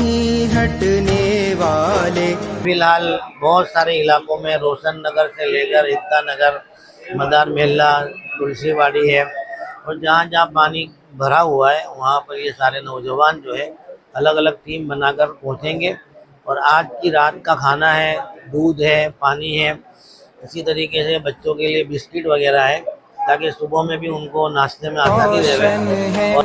نہیں ہٹنے والے۔ فی الحال بہت سارے علاقوں میں روشن نگر سے لے کر اتنا نگر مدار محلہ تلسی واڑی ہے۔ اور جہاں جہاں پانی بھرا ہوا ہے وہاں پر یہ سارے نوجوان جو ہے الگ الگ ٹیم بنا کر پہنچیں گے۔ اور آج کی رات کا کھانا ہے دودھ ہے پانی ہے۔ اسی طریقے سے بچوں کے لیے بسکٹ وغیرہ ہے تاکہ صبح میں بھی ان کو ناشتے میں آسانی دے رہے۔ اور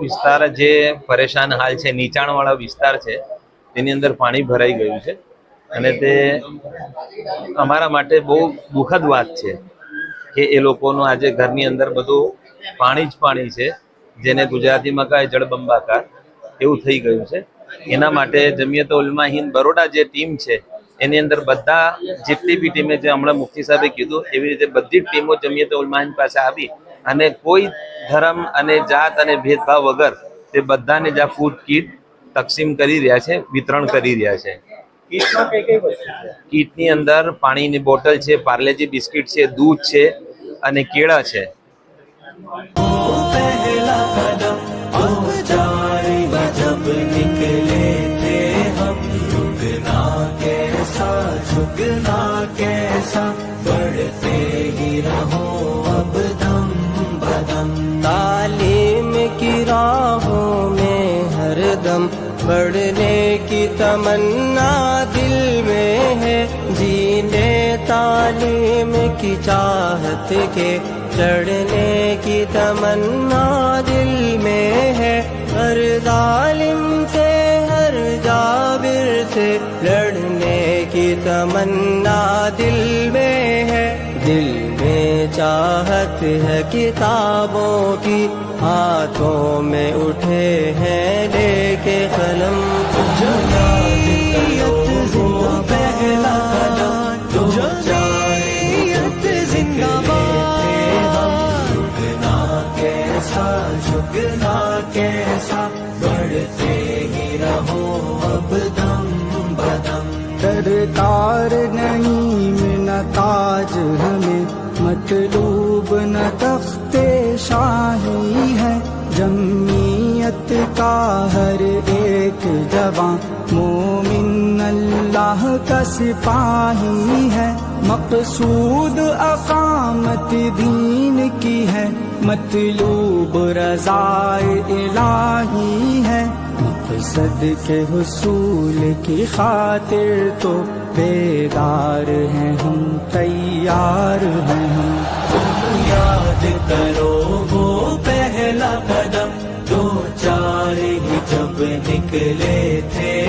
વિસ્તાર જે પરેશાન હાલ છે નીચાણવાળા વિસ્તાર છે તેની અંદર પાણી ભરાઈ ગયું છે અને તે અમારા માટે બહુ દુઃખદ વાત છે કે એ લોકોનું આજે ઘરની અંદર બધું પાણી જ પાણી છે. જેને ગુજરાતીમાં કહે જળબંબાકાર એવું થઈ ગયું છે. એના માટે જમીયત ઉલમા હિન્દ બરોડા જે ટીમ છે એની અંદર બધા જેટલી બી ટીમે જે હમણાં મુફ્તી સાહેબે કીધું એવી રીતે બધી જ ટીમો જમીયત ઉલમા હિન્દ પાસે આવી અને કોઈ ધર્મ અને જાત અને ભેદભાવ વગર તે બધાને જ આ ફૂડ કીટ તકસીમ કરી રહ્યા છે વિતરણ કરી રહ્યા છે? કીટની અંદર પાણીની બોટલ છે પાર્લેજી બિસ્કિટ છે દૂધ છે અને કેળા છે. قدم ہو جائے جب نکلے تھے ہم۔ جھکنا کیسا جھکنا کیسا۔ بڑھتے ہی رہو اب دم بدم۔ تعلیم کی راہوں میں ہر دم۔ بڑھنے کی تمنا دل میں ہے۔ جینے تعلیم کی چاہت کے۔ چڑھنے کی تمنا لڑنے کی تمنا دل میں ہے۔ دل میں چاہت ہے کتابوں کی۔ ہاتھوں میں اٹھے ہیں لے کے قلم۔ کیسا، جھکنا کیسا۔ بڑھتے ہی رہو اب تر تار نہیں نہ تاج ہمیں، مطلوب نہ تخت شاہی ہے۔ جمعیت کا ہر ایک جوان، مومن اللہ کا سپاہی ہے۔ مقصود اقامت دین کی ہے۔ مطلوب رضا الہی ہے۔ صد کے حصول کی خاطر تو بیدار ہیں ہم، تیار ہیں ہم۔ تم یاد کرو وہ پہلا قدم، دو چار ہی جب نکلے تھے۔